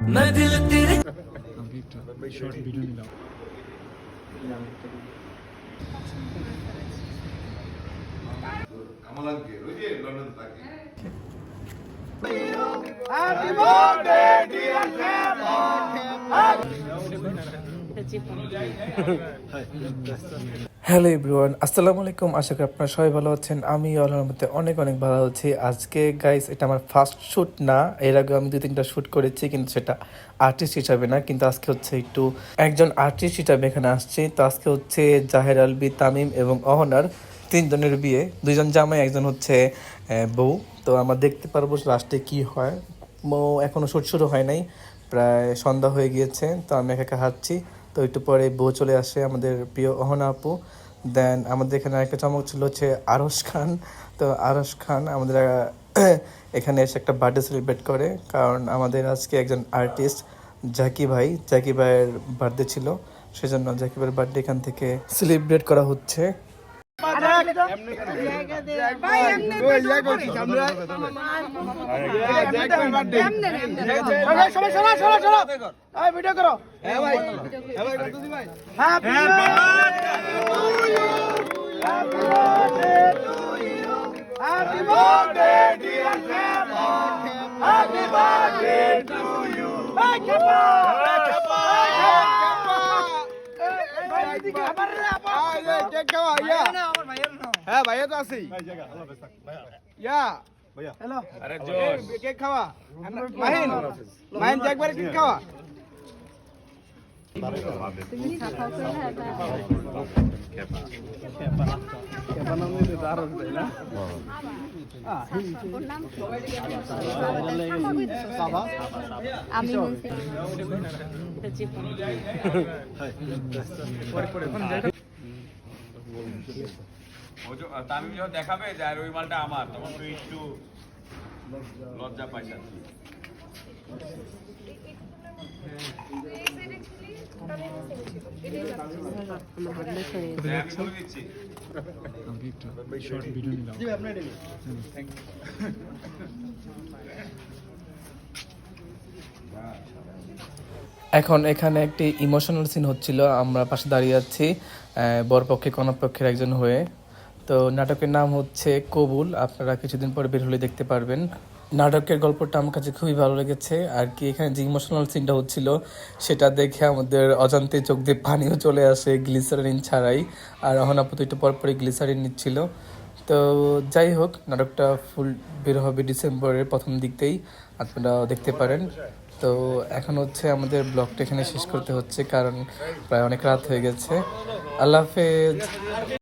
मैं दिल तेरे আমি একটা শর্ট ভিডিও নিলাম কামালানকে ওই যে লন্ডন থাকে hello everyone, আসসালামু আলাইকুম। আশা করি আপনারা সবাই ভালো আছেন। আমি মধ্যে অনেক অনেক ভালো আছি। আজকে গাইস এটা আমার ফার্স্ট শ্যুট না। এর আগে আমি দু তিনটা শ্যুট করেছি, কিন্তু সেটা আর্টিস্ট হিসাবে না। কিন্তু আজকে হচ্ছে একটু একজন আর্টিস্ট হিসাবে এখানে আসছি। তো আজকে হচ্ছে জাহের আলবি, তামিম এবং অহনার তিনজনের বিয়ে। দুইজন জামাই, একজন হচ্ছে বউ। তো আমরা দেখতে পারব লাস্টে কি হয়। মো, এখনও শ্যুট শুরু হয় নাই। প্রায় সন্ধ্যা হয়ে গিয়েছে, তো আমি একা হাঁটছি। তো একটু পরে বউ চলে আসে আমাদের প্রিয় অহনা আপু। দেন আমাদের এখানে আরেকটা চমক ছিল হচ্ছে আরস খান। তো আরস খান আমাদের, এখানে এসে একটা বার্থডে সেলিব্রেট করে। কারণ আমাদের আজকে একজন আর্টিস্ট জাকি ভাই। জাকি ভাইয়ের বার্থডে ছিল। সেজন্য জাকি ভাইয়ের বার্থডে এখান থেকে সেলিব্রেট করা হচ্ছে। ভিডিও করো Happy birthday, dear Grandma. Happy birthday to you. Hey, Kappa! Hey, Kappa! Hey, Kappa! Hey, Kappa! Hey, Kappa! Hey, Kappa! Hey, Kappa! হ্যাঁ ভাইয়া তো আছেই ইয়া আরে জোশ। কেক খাওয়া? মাহিন মাহিন একবার কেক খাওয়া? আমি তামিম যখন দেখাবে যে আর ওই মালটা আমার তখন তুই একটু লজ্জা পাইস আর কি। নিলাম এখন এখানে একটি ইমোশনাল সিন হচ্ছিল। আমরা পাশে দাঁড়িয়ে আছি আহ, বরপক্ষে কনপক্ষের একজন হয়ে। তো নাটকের নাম হচ্ছে কবুল, আপনারা কিছুদিন পরে বের হলে দেখতে পারবেন। নাটকের গল্পটা আমার কাছে খুবই ভালো লেগেছে, আর কি এখানে যে ইমোশনাল সিনটা হচ্ছিল, সেটা দেখে আমাদের অজান্তে চোখ দিয়ে পানিও চলে আসে গ্লিসারিন ছাড়াই, আর অহনাপত একটু পর পরে গ্লিসারিন নিচ্ছিল। তো যাই হোক, নাটকটা ফুল বের হবে ডিসেম্বরের প্রথম দিকতেই আপনারা দেখতে পারেন। তো এখন হচ্ছে আমাদের ব্লগটা এখানে শেষ করতে হচ্ছে, কারণ প্রায় অনেক রাত হয়ে গেছে। আল্লাহ হাফেজ।